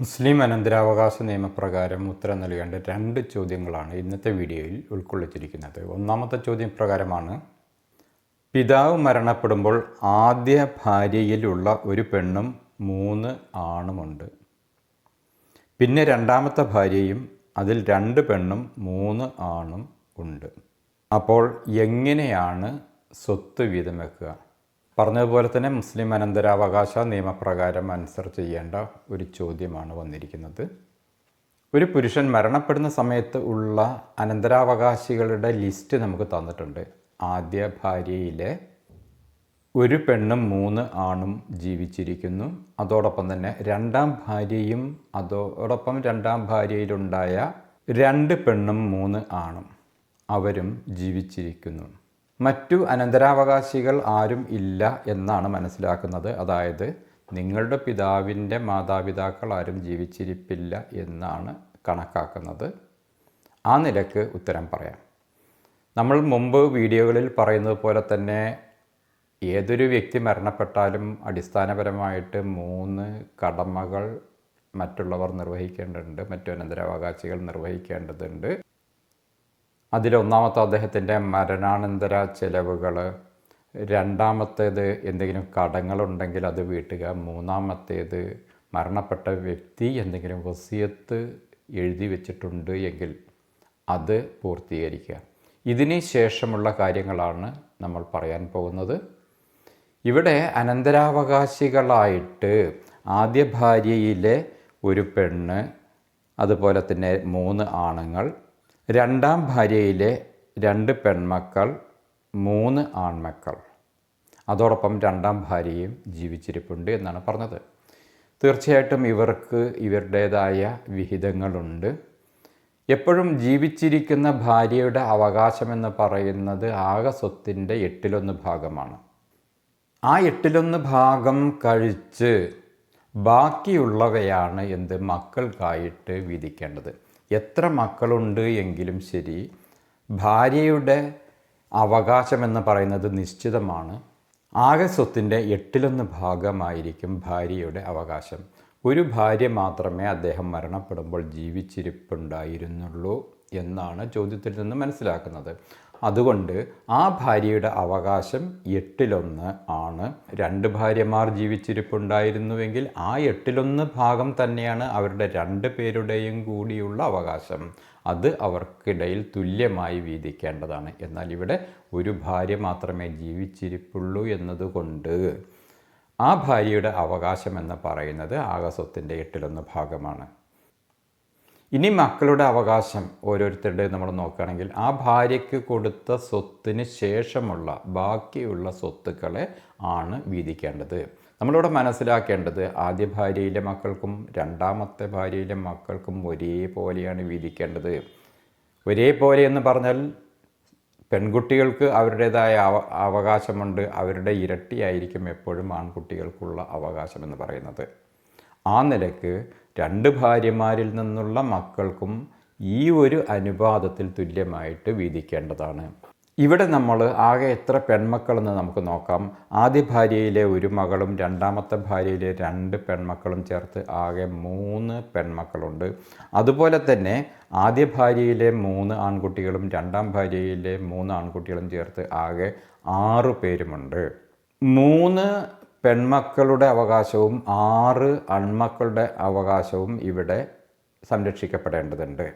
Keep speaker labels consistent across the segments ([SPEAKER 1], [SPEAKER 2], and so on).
[SPEAKER 1] മുസ്ലിം അനന്തരാവകാശ നിയമപ്രകാരം ഉത്തരം നൽകേണ്ട രണ്ട് ചോദ്യങ്ങളാണ് ഇന്നത്തെ വീഡിയോയിൽ ഉൾക്കൊള്ളിച്ചിരിക്കുന്നത്. ഒന്നാമത്തെ ചോദ്യം പ്രകാരമാണ് പിതാവ് മരണപ്പെടുമ്പോൾ ആദ്യ ഭാര്യയിലുള്ള ഒരു പെണ്ണും മൂന്ന് ആണുമുണ്ട് പിന്നെ രണ്ടാമത്തെ ഭാര്യയും അതിൽ രണ്ട് പെണ്ണും മൂന്ന് ആണും ഉണ്ട്. അപ്പോൾ എങ്ങനെയാണ് സ്വത്ത് വീതം വെക്കുക? പറഞ്ഞതുപോലെ തന്നെ മുസ്ലിം അനന്തരാവകാശ നിയമപ്രകാരം ആൻസർ ചെയ്യേണ്ട ഒരു ചോദ്യമാണ് വന്നിരിക്കുന്നത്. ഒരു പുരുഷൻ മരണപ്പെടുന്ന സമയത്ത് ഉള്ള അനന്തരാവകാശികളുടെ ലിസ്റ്റ് നമുക്ക് തന്നിട്ടുണ്ട്. ആദ്യ ഭാര്യയിലെ ഒരു പെണ്ണും മൂന്ന് ആണും ജീവിച്ചിരിക്കുന്നു. അതോടൊപ്പം തന്നെ രണ്ടാം ഭാര്യയും അതോടൊപ്പം രണ്ടാം ഭാര്യയിലുണ്ടായ രണ്ട് പെണ്ണും മൂന്ന് ആണും അവരും ജീവിച്ചിരിക്കുന്നു. മറ്റു അനന്തരാവകാശികൾ ആരും ഇല്ല എന്നാണ് മനസ്സിലാക്കുന്നത്. അതായത് നിങ്ങളുടെ പിതാവിന്റെ മാതാപിതാക്കൾ ആരും ജീവിച്ചിരിപ്പില്ല എന്നാണ് കണക്കാക്കുന്നത്. ആ നിലയ്ക്ക് ഉത്തരം പറയാം. നമ്മൾ മുമ്പ് വീഡിയോകളിൽ പറയുന്നത് പോലെ തന്നെ ഏതൊരു വ്യക്തി മരണപ്പെട്ടാലും അടിസ്ഥാനപരമായിട്ട് മൂന്ന് കടമകൾ മറ്റുള്ളവർ നിർവഹിക്കേണ്ടതുണ്ട് മറ്റു അനന്തരാവകാശികൾ നിർവഹിക്കേണ്ടതുണ്ട്. അതിലൊന്നാമത്തെ അദ്ദേഹത്തിന്റെ മരണാനന്തര ചെലവുകൾ രണ്ടാമത്തേത് എന്തെങ്കിലും കടങ്ങളുണ്ടെങ്കിൽ അത് വീട്ടുക മൂന്നാമത്തേത് മരണപ്പെട്ട വ്യക്തി എന്തെങ്കിലും വസിയത്ത് എഴുതി വെച്ചിട്ടുണ്ട് എങ്കിൽ അത് പൂർത്തീകരിക്കുക. ഇതിന് ശേഷമുള്ള കാര്യങ്ങളാണ് നമ്മൾ പറയാൻ പോകുന്നത്. ഇവിടെ അനന്തരാവകാശികളായിട്ട് ആദ്യ ഭാര്യയിലെ ഒരു പെണ്ണ് അതുപോലെ തന്നെ മൂന്ന് ആണുങ്ങൾ രണ്ടാം ഭാര്യയിലെ രണ്ട് പെൺമക്കൾ മൂന്ന് ആൺമക്കൾ. അതോടൊപ്പം രണ്ടാം ഭാര്യയും ജീവിച്ചിരിപ്പുണ്ട് എന്നാണ് പറഞ്ഞത്. തീർച്ചയായിട്ടും ഇവർക്ക് ഇവരുടേതായ വിഹിതങ്ങളുണ്ട്. എപ്പോഴും ജീവിച്ചിരിക്കുന്ന ഭാര്യയുടെ അവകാശമെന്ന് പറയുന്നത് ആകെ സ്വത്തിന്റെ എട്ടിലൊന്ന് ഭാഗമാണ്. ആ എട്ടിലൊന്ന് ഭാഗം കഴിച്ച് ബാക്കിയുള്ളവയാണ് എന്ത്? മക്കൾക്കായിട്ട് വിധിക്കേണ്ടത്. എത്ര മക്കളുണ്ട് എങ്കിലും ശരി ഭാര്യയുടെ അവകാശമെന്ന് പറയുന്നത് നിശ്ചിതമാണ്. ആകെ സ്വത്തിന്റെ എട്ടിലൊന്ന് ഭാഗമായിരിക്കും ഭാര്യയുടെ അവകാശം. ഒരു ഭാര്യ മാത്രമേ അദ്ദേഹം മരണപ്പെടുമ്പോൾ ജീവിച്ചിരിപ്പുണ്ടായിരുന്നുള്ളൂ എന്നാണ് ചോദ്യത്തിൽ നിന്ന് മനസ്സിലാക്കുന്നത്. അതുകൊണ്ട് ആ ഭാര്യയുടെ അവകാശം എട്ടിലൊന്ന് ആണ്. രണ്ട് ഭാര്യമാർ ജീവിച്ചിരിപ്പുണ്ടായിരുന്നുവെങ്കിൽ ആ എട്ടിലൊന്ന് ഭാഗം തന്നെയാണ് അവരുടെ രണ്ട് പേരുടെയും കൂടിയുള്ള അവകാശം. അത് അവർക്കിടയിൽ തുല്യമായി വീതിക്കേണ്ടതാണ്. എന്നാൽ ഇവിടെ ഒരു ഭാര്യ മാത്രമേ ജീവിച്ചിരിപ്പുള്ളൂ എന്നതുകൊണ്ട് ആ ഭാര്യയുടെ അവകാശം എന്ന് പറയുന്നത് ആകസ്വത്തിന്റെ എട്ടിലൊന്ന് ഭാഗമാണ്. ഇനി മക്കളുടെ അവകാശം ഓരോരുത്തരുടെയും നമ്മൾ നോക്കുകയാണെങ്കിൽ ആ ഭാര്യയ്ക്ക് കൊടുത്ത സ്വത്തിന് ശേഷമുള്ള ബാക്കിയുള്ള സ്വത്തുക്കളെ ആണ് വീതിക്കേണ്ടത്. നമ്മളിവിടെ മനസ്സിലാക്കേണ്ടത് ആദ്യ ഭാര്യയിലെ മക്കൾക്കും രണ്ടാമത്തെ ഭാര്യയിലെ മക്കൾക്കും ഒരേപോലെയാണ് വീതിക്കേണ്ടത്. ഒരേപോലെ എന്ന് പറഞ്ഞാൽ പെൺകുട്ടികൾക്ക് അവരുടേതായ അവ അവകാശമുണ്ട് അവരുടെ ഇരട്ടിയായിരിക്കും എപ്പോഴും ആൺകുട്ടികൾക്കുള്ള അവകാശം എന്ന് പറയുന്നത്. ആ നിലയ്ക്ക് രണ്ട് ഭാര്യമാരിൽ നിന്നുള്ള മക്കൾക്കും ഈ ഒരു അനുപാതത്തിൽ തുല്യമായിട്ട് വീതിക്കേണ്ടതാണ്. ഇവിടെ നമ്മൾ ആകെ എത്ര പെൺമക്കളെന്ന് നമുക്ക് നോക്കാം. ആദ്യ ഭാര്യയിലെ ഒരു മകളും രണ്ടാമത്തെ ഭാര്യയിലെ രണ്ട് പെൺമക്കളും ചേർത്ത് ആകെ മൂന്ന് പെൺമക്കളുണ്ട്. അതുപോലെ തന്നെ ആദ്യ ഭാര്യയിലെ മൂന്ന് ആൺകുട്ടികളും രണ്ടാം ഭാര്യയിലെ മൂന്ന് ആൺകുട്ടികളും ചേർത്ത് ആകെ ആറ് പേരുമുണ്ട്. മൂന്ന് പെൺമക്കളുടെ അവകാശവും ആറ് ആൺമക്കളുടെ അവകാശവും ഇവിടെ സംരക്ഷിക്കപ്പെടേണ്ടതുണ്ട്.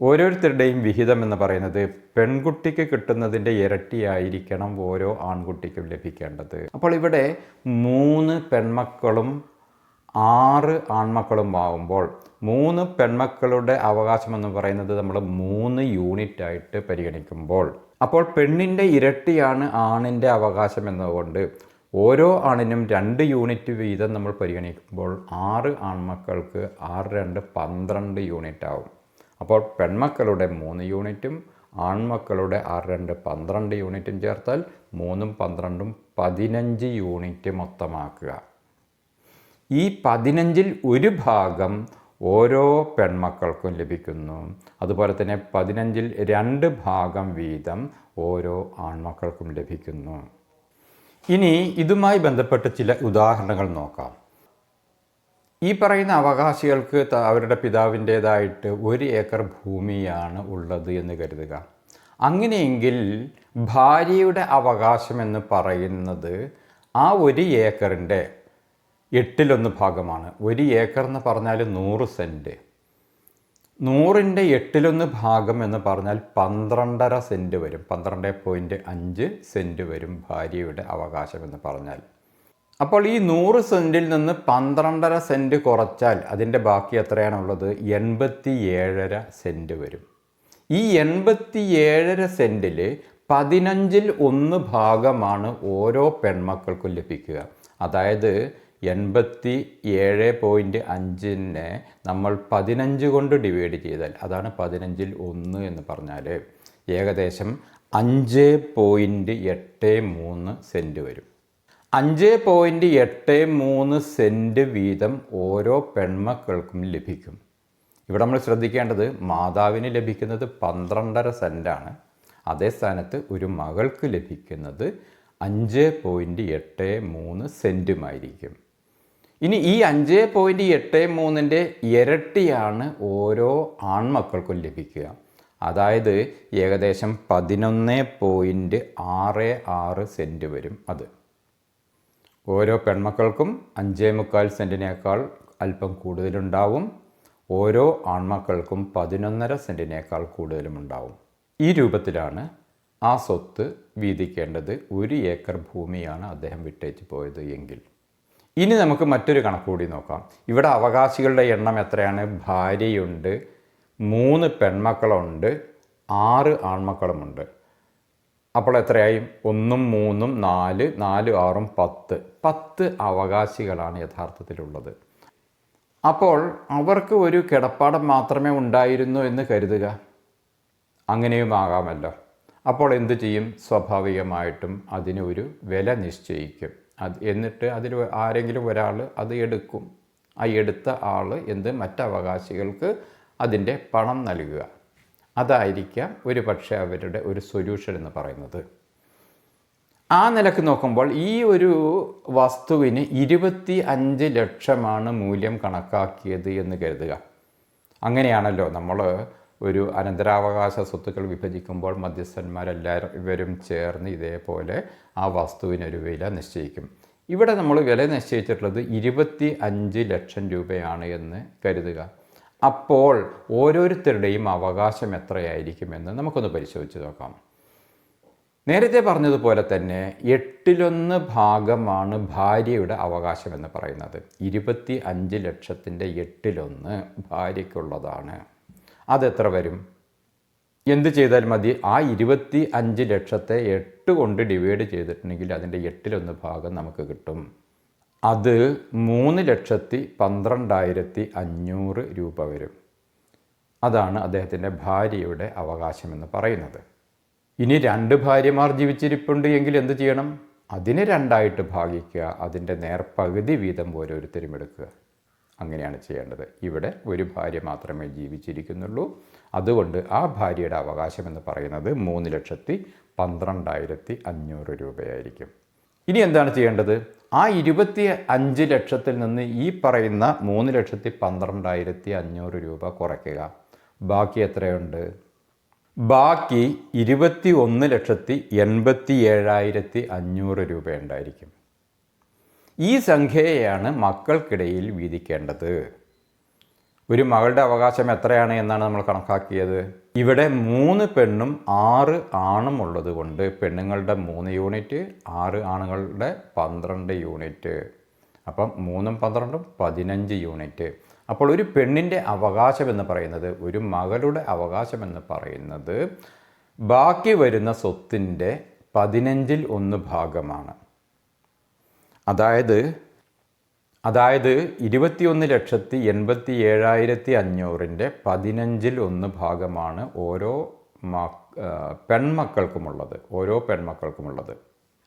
[SPEAKER 1] ഓരോരുത്തരുടെയും വിഹിതം എന്ന് പറയുന്നത് പെൺകുട്ടിക്ക് കിട്ടുന്നതിന്റെ ഇരട്ടിയായിരിക്കണം ഓരോ ആൺകുട്ടിക്കും ലഭിക്കേണ്ടത്. അപ്പോൾ ഇവിടെ മൂന്ന് പെൺമക്കളും ആറ് ആൺമക്കളും ആവുമ്പോൾ മൂന്ന് പെൺമക്കളുടെ അവകാശം എന്ന് പറയുന്നത് നമ്മൾ മൂന്ന് യൂണിറ്റ് ആയിട്ട് പരിഗണിക്കുമ്പോൾ. അപ്പോൾ പെണ്ണിന്റെ ഇരട്ടിയാണ് ആണിന്റെ അവകാശം എന്നതുകൊണ്ട് ഓരോ ആണിനും രണ്ട് യൂണിറ്റ് വീതം നമ്മൾ പരിഗണിക്കുമ്പോൾ ആറ് ആൺമക്കൾക്ക് ആറ് രണ്ട് പന്ത്രണ്ട് യൂണിറ്റ് ആവും. അപ്പോൾ പെൺമക്കളുടെ മൂന്ന് യൂണിറ്റും ആൺമക്കളുടെ ആറ് രണ്ട് പന്ത്രണ്ട് യൂണിറ്റും ചേർത്താൽ മൂന്നും പന്ത്രണ്ടും പതിനഞ്ച് യൂണിറ്റ് മൊത്തമാക്കുക. ഈ പതിനഞ്ചിൽ ഒരു ഭാഗം ഓരോ പെൺമക്കൾക്കും ലഭിക്കുന്നു. അതുപോലെ തന്നെ പതിനഞ്ചിൽ രണ്ട് ഭാഗം വീതം ഓരോ ആൺമക്കൾക്കും ലഭിക്കുന്നു. ഇനി ഇതുമായി ബന്ധപ്പെട്ട് ചില ഉദാഹരണങ്ങൾ നോക്കാം. ഈ പറയുന്ന അവകാശികൾക്ക് അവരുടെ പിതാവിന്റേതായിട്ട് ഒരു ഏക്കർ ഭൂമിയാണ് ഉള്ളത് എന്ന് കരുതുക. അങ്ങനെയെങ്കിൽ ഭാര്യയുടെ അവകാശം എന്ന് പറയുന്നത് ആ ഒരു ഏക്കറിന്റെ എട്ടിലൊന്ന് ഭാഗമാണ്. ഒരു ഏക്കർ എന്ന് പറഞ്ഞാൽ നൂറ് സെന്റ്. നൂറിന്റെ എട്ടിലൊന്ന് ഭാഗം എന്ന് പറഞ്ഞാൽ പന്ത്രണ്ടര സെന്റ് വരും. പന്ത്രണ്ട് പോയിന്റ് അഞ്ച് സെന്റ് വരും ഭാര്യയുടെ അവകാശം എന്ന് പറഞ്ഞാൽ. അപ്പോൾ ഈ നൂറ് സെന്റിൽ നിന്ന് പന്ത്രണ്ടര സെന്റ് കുറച്ചാൽ അതിന്റെ ബാക്കി എത്രയാണുള്ളത്? എൺപത്തി ഏഴര സെന്റ് വരും. ഈ എൺപത്തി ഏഴര സെന്റിൽ പതിനഞ്ചിൽ ഒന്ന് ഭാഗമാണ് ഓരോ പെൺമക്കൾക്കും ലഭിക്കുക. അതായത് എൺപത്തി ഏഴ് പോയിന്റ് അഞ്ചിനെ നമ്മൾ പതിനഞ്ച് കൊണ്ട് ഡിവൈഡ് ചെയ്താൽ അതാണ് പതിനഞ്ചിൽ ഒന്ന് എന്ന് പറഞ്ഞാൽ ഏകദേശം അഞ്ച് പോയിന്റ് എട്ട് മൂന്ന് സെന്റ് വരും. അഞ്ച് പോയിന്റ് എട്ട് മൂന്ന് സെന്റ് വീതം ഓരോ പെൺമക്കൾക്കും ലഭിക്കും. ഇവിടെ നമ്മൾ ശ്രദ്ധിക്കേണ്ടത് മാതാവിന് ലഭിക്കുന്നത് പന്ത്രണ്ടര സെന്റാണ്. അതേ സ്ഥാനത്ത് ഒരു മകൾക്ക് ലഭിക്കുന്നത് അഞ്ച് പോയിന്റ് എട്ട് മൂന്ന് സെന്റുമായിരിക്കും. ഇനി ഈ അഞ്ച് പോയിന്റ് എട്ട് മൂന്നിന്റെ ഇരട്ടിയാണ് ഓരോ ആൺമക്കൾക്കും ലഭിക്കുക. അതായത് ഏകദേശം പതിനൊന്ന് പോയിന്റ് ആറ് ആറ് സെന്റ് വരും അത്. ഓരോ പെൺമക്കൾക്കും അഞ്ചേ മുക്കാൽ സെന്റിനേക്കാൾ അല്പം കൂടുതലുണ്ടാവും. ഓരോ ആൺമക്കൾക്കും പതിനൊന്നര സെന്റിനേക്കാൾ കൂടുതലും ഉണ്ടാവും ഈ രൂപത്തിലാണ് ആ സ്വത്ത് വീതിക്കേണ്ടത്. ഒരു ഏക്കർ ഭൂമിയാണ് അദ്ദേഹം വിട്ടേച്ച് പോയത് എങ്കിൽ. ഇനി നമുക്ക് മറ്റൊരു കണക്ക് കൂടി നോക്കാം. ഇവിടെ അവകാശികളുടെ എണ്ണം എത്രയാണ്? ഭാര്യയുണ്ട് മൂന്ന് പെൺമക്കളുണ്ട് ആറ് ആൺമക്കളുമുണ്ട്. അപ്പോൾ എത്രയായി? ഒന്നും മൂന്നും നാല് നാല് ആറും പത്ത്. പത്ത് അവകാശികളാണ് യഥാർത്ഥത്തിലുള്ളത്. അപ്പോൾ അവർക്ക് ഒരു കിടപ്പാടം മാത്രമേ ഉണ്ടായിരുന്നു എന്ന് കരുതുക. അങ്ങനെയും ആകാമല്ലോ. അപ്പോൾ എന്തു ചെയ്യും? സ്വാഭാവികമായിട്ടും അതിനൊരു വില നിശ്ചയിക്കും. അത് എന്നിട്ട് അതിൽ ആരെങ്കിലും ഒരാൾ അത് എടുക്കും. ആ എടുത്ത ആൾ എന്ത്? മറ്റവകാശികൾക്ക് അതിന്റെ പണം നൽകുക. അതായിരിക്കാം ഒരു പക്ഷേ അവരുടെ ഒരു സൊല്യൂഷൻ എന്ന് പറയുന്നത്. ആ നിലയ്ക്ക് നോക്കുമ്പോൾ ഈ ഒരു വസ്തുവിന് ഇരുപത്തി അഞ്ച് ലക്ഷമാണ് മൂല്യം കണക്കാക്കിയത് എന്ന് കരുതുക. അങ്ങനെയാണല്ലോ നമ്മൾ ഒരു അനന്തരാവകാശ സ്വത്തുക്കൾ വിഭജിക്കുമ്പോൾ മധ്യസ്ഥന്മാരെല്ലാവരും ഇവരും ചേർന്ന് ഇതേപോലെ ആ വസ്തുവിനൊരു വില നിശ്ചയിക്കും. ഇവിടെ നമ്മൾ വില നിശ്ചയിച്ചിട്ടുള്ളത് ഇരുപത്തി അഞ്ച് ലക്ഷം രൂപയാണ് എന്ന് കരുതുക. അപ്പോൾ ഓരോരുത്തരുടെയും അവകാശം എത്രയായിരിക്കുമെന്ന് നമുക്കൊന്ന് പരിശോധിച്ച് നോക്കാം. നേരത്തെ പറഞ്ഞതുപോലെ തന്നെ എട്ടിലൊന്ന് ഭാഗമാണ് ഭാര്യയുടെ അവകാശം എന്ന് പറയുന്നത്. ഇരുപത്തി അഞ്ച് ലക്ഷത്തിന്റെ എട്ടിലൊന്ന് ഭാര്യയ്ക്കുള്ളതാണ്. അതെത്ര വരും? എന്ത് ചെയ്താൽ മതി. ആ ഇരുപത്തി അഞ്ച് ലക്ഷത്തെ എട്ട് കൊണ്ട് ഡിവൈഡ് ചെയ്തിട്ടുണ്ടെങ്കിൽ അതിന്റെ എട്ടിലൊന്ന് ഭാഗം നമുക്ക് കിട്ടും. അത് മൂന്ന് ലക്ഷത്തി പന്ത്രണ്ടായിരത്തി അഞ്ഞൂറ് രൂപ വരും. അതാണ് അദ്ദേഹത്തിന്റെ ഭാര്യയുടെ അവകാശമെന്ന് പറയുന്നത്. ഇനി രണ്ട് ഭാര്യമാർ ജീവിച്ചിരിപ്പുണ്ട് എങ്കിൽ എന്ത് ചെയ്യണം? അതിനെ രണ്ടായിട്ട് ഭാഗിക്കുക. അതിന്റെ നേർപകുതി വീതം ഓരോരുത്തരും എടുക്കുക. അങ്ങനെയാണ് ചെയ്യേണ്ടത്. ഇവിടെ ഒരു ഭാര്യ മാത്രമേ ജീവിച്ചിരിക്കുന്നുള്ളൂ. അതുകൊണ്ട് ആ ഭാര്യയുടെ അവകാശം എന്ന് പറയുന്നത് മൂന്ന് ലക്ഷത്തി പന്ത്രണ്ടായിരത്തി അഞ്ഞൂറ് രൂപയായിരിക്കും. ഇനി എന്താണ് ചെയ്യേണ്ടത്? ആ ഇരുപത്തി അഞ്ച് ലക്ഷത്തിൽ നിന്ന് ഈ പറയുന്ന മൂന്ന് ലക്ഷത്തി പന്ത്രണ്ടായിരത്തി അഞ്ഞൂറ് രൂപ കുറയ്ക്കുക. ബാക്കി എത്രയുണ്ട്? ബാക്കി ഇരുപത്തി ഒന്ന് ലക്ഷത്തി എൺപത്തി ഏഴായിരത്തി അഞ്ഞൂറ് രൂപ ഉണ്ടായിരിക്കും ഈ സംഖ്യയെയാണ് മക്കൾക്കിടയിൽ വീതിക്കേണ്ടത്. ഒരു മകളുടെ അവകാശം എത്രയാണ് എന്നാണ് നമ്മൾ കണക്കാക്കിയത്? ഇവിടെ മൂന്ന് പെണ്ണും ആറ് ആണും ഉള്ളത് കൊണ്ട് പെണ്ണുങ്ങളുടെ മൂന്ന് യൂണിറ്റ് ആറ് ആണുങ്ങളുടെ പന്ത്രണ്ട് യൂണിറ്റ്. അപ്പം മൂന്നും പന്ത്രണ്ടും പതിനഞ്ച് യൂണിറ്റ്. അപ്പോൾ ഒരു പെണ്ണിന്റെ അവകാശം എന്ന് പറയുന്നത് ഒരു മകളുടെ അവകാശം എന്ന് പറയുന്നത് ബാക്കി വരുന്ന സ്വത്തിന്റെ പതിനഞ്ചിൽ ഒന്ന് ഭാഗമാണ്. അതായത് അതായത് ഇരുപത്തിയൊന്ന് ലക്ഷത്തി എൺപത്തി ഏഴായിരത്തി അഞ്ഞൂറിന്റെ പതിനഞ്ചിൽ ഒന്ന് ഭാഗമാണ് ഓരോ പെൺമക്കൾക്കുമുള്ളത് ഓരോ പെൺമക്കൾക്കുമുള്ളത്.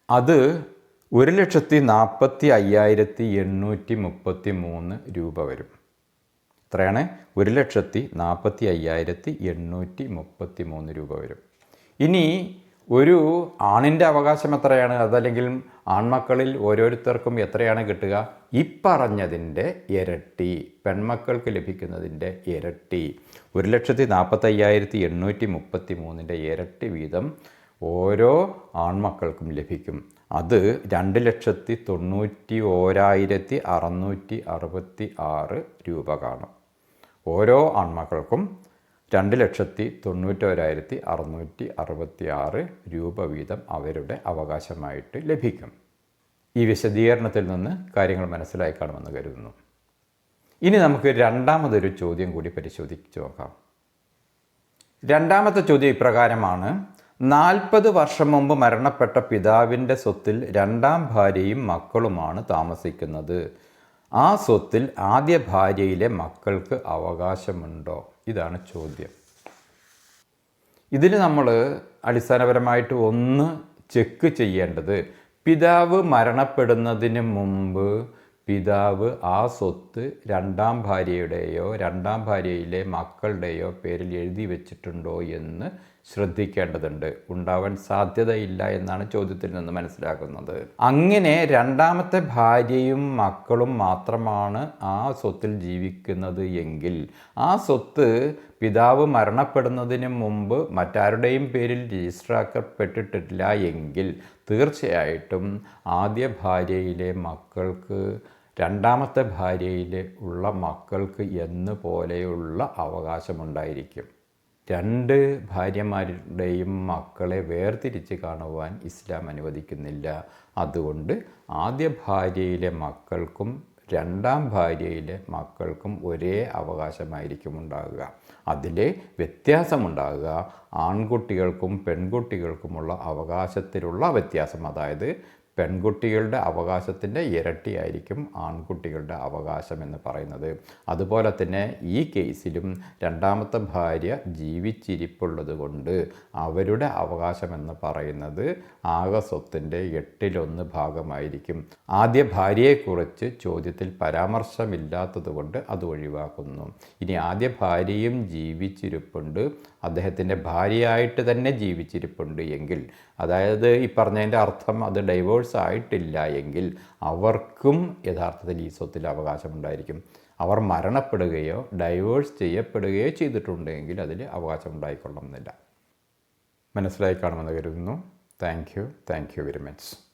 [SPEAKER 1] അത് ഒരു ലക്ഷത്തി നാൽപ്പത്തി അയ്യായിരത്തി എണ്ണൂറ്റി മുപ്പത്തി മൂന്ന് രൂപ വരും. എത്രയാണ് ഒരു ലക്ഷത്തി നാൽപ്പത്തി അയ്യായിരത്തി എണ്ണൂറ്റി മുപ്പത്തി മൂന്ന് രൂപ വരും. ഇനി ഒരു ആണിന്റെ അവകാശം എത്രയാണ്? അതല്ലെങ്കിൽ ആൺമക്കളിൽ ഓരോരുത്തർക്കും എത്രയാണ് കിട്ടുക? ഇപ്പറഞ്ഞതിന്റെ ഇരട്ടി പെൺമക്കൾക്ക് ലഭിക്കുന്നതിന്റെ ഇരട്ടി. ഒരു ലക്ഷത്തി നാൽപ്പത്തയ്യായിരത്തി എണ്ണൂറ്റി മുപ്പത്തി മൂന്നിന്റെ ഇരട്ടി വീതം ഓരോ ആൺമക്കൾക്കും ലഭിക്കും. അത് രണ്ട് ലക്ഷത്തി തൊണ്ണൂറ്റി ഓരായിരത്തി അറുന്നൂറ്റി അറുപത്തി ആറ് രൂപ കാണും. ഓരോ ആൺമക്കൾക്കും രണ്ട് ലക്ഷത്തി തൊണ്ണൂറ്റോരായിരത്തി അറുന്നൂറ്റി അറുപത്തി ആറ് രൂപ വീതം അവരുടെ അവകാശമായിട്ട് ലഭിക്കും. ഈ വിശദീകരണത്തിൽ നിന്ന് കാര്യങ്ങൾ മനസ്സിലായി കാണുമെന്ന് കരുതുന്നു. ഇനി നമുക്ക് രണ്ടാമതൊരു ചോദ്യം കൂടി പരിശോധിച്ച് നോക്കാം. രണ്ടാമത്തെ ചോദ്യം ഇപ്രകാരമാണ്. നാൽപ്പത് വർഷം മുമ്പ് മരണപ്പെട്ട പിതാവിന്റെ സ്വത്തിൽ രണ്ടാം ഭാര്യയും മക്കളുമാണ് താമസിക്കുന്നത്. ആ സ്വത്തിൽ ആദ്യ ഭാര്യയിലെ മക്കൾക്ക് അവകാശമുണ്ടോ? ഇതാണ് ചോദ്യം. ഇതിന് നമ്മൾ അടിസ്ഥാനപരമായിട്ട് ഒന്ന് ചെക്ക് ചെയ്യേണ്ടത് പിതാവ് മരണപ്പെടുന്നതിന് മുമ്പ് പിതാവ് ആ സ്വത്ത് രണ്ടാം ഭാര്യയുടെയോ രണ്ടാം ഭാര്യയിലെ മക്കളുടെയോ പേരിൽ എഴുതി വെച്ചിട്ടുണ്ടോ എന്ന് ശ്രദ്ധിക്കേണ്ടതുണ്ട്. ഉണ്ടാവാൻ സാധ്യതയില്ല എന്നാണ് ചോദ്യത്തിൽ നിന്ന് മനസ്സിലാക്കുന്നത്. അങ്ങനെ രണ്ടാമത്തെ ഭാര്യയും മക്കളും മാത്രമാണ് ആ സ്വത്തിൽ ജീവിക്കുന്നത് എങ്കിൽ ആ സ്വത്ത് പിതാവ് മരണപ്പെടുന്നതിന് മുമ്പ് മറ്റാരുടെയും പേരിൽ രജിസ്റ്ററാക്കപ്പെട്ടിട്ടില്ല എങ്കിൽ തീർച്ചയായിട്ടും ആദ്യ ഭാര്യയിലെ മക്കൾക്ക് രണ്ടാമത്തെ ഭാര്യയിലെ ഉള്ള മക്കൾക്ക് എന്ന് പോലെയുള്ള അവകാശമുണ്ടായിരിക്കും. രണ്ട് ഭാര്യമാരുടെയും മക്കളെ വേർതിരിച്ച് കാണുവാൻ ഇസ്ലാം അനുവദിക്കുന്നില്ല. അതുകൊണ്ട് ആദ്യ ഭാര്യയിലെ മക്കൾക്കും രണ്ടാം ഭാര്യയിലെ മക്കൾക്കും ഒരേ അവകാശമായിരിക്കും ഉണ്ടാകുക. അതിലെ വ്യത്യാസമുണ്ടാകുക. ആൺകുട്ടികൾക്കും പെൺകുട്ടികൾക്കുമുള്ള അവകാശത്തിലുള്ള വ്യത്യാസം അതായത് പെൺകുട്ടികളുടെ അവകാശത്തിന്റെ ഇരട്ടിയായിരിക്കും ആൺകുട്ടികളുടെ അവകാശം എന്ന് പറയുന്നത്. അതുപോലെ തന്നെ ഈ കേസിലും രണ്ടാമത്തെ ഭാര്യ ജീവിച്ചിരിപ്പുള്ളത് കൊണ്ട് അവരുടെ അവകാശം എന്ന് പറയുന്നത് ആകെ സ്വത്തിന്റെ എട്ടിലൊന്ന് ഭാഗമായിരിക്കും. ആദ്യ ഭാര്യയെക്കുറിച്ച് ചോദ്യത്തിൽ പരാമർശമില്ലാത്തത് കൊണ്ട് അത് ഒഴിവാക്കുന്നു. ഇനി ആദ്യ ഭാര്യയും ജീവിച്ചിരിപ്പുണ്ട്. അദ്ദേഹത്തിന്റെ ഭാര്യയായിട്ട് തന്നെ ജീവിച്ചിരിപ്പുണ്ട് എങ്കിൽ അതായത് ഈ പറഞ്ഞതിന്റെ അർത്ഥം അത് ഡൈവേഴ്സ് ആയിട്ടില്ല എങ്കിൽ അവർക്കും യഥാർത്ഥത്തിൽ ഈ സ്വത്തിൽ അവകാശമുണ്ടായിരിക്കും. അവർ മരണപ്പെടുകയോ ഡൈവേഴ്സ് ചെയ്യപ്പെടുകയോ ചെയ്തിട്ടുണ്ടെങ്കിൽ അതിൽ അവകാശം ഉണ്ടായിക്കൊള്ളണമെന്നില്ല മനസ്സിലായി കാണുമെന്ന് കരുതുന്നു. Thank you thank you very much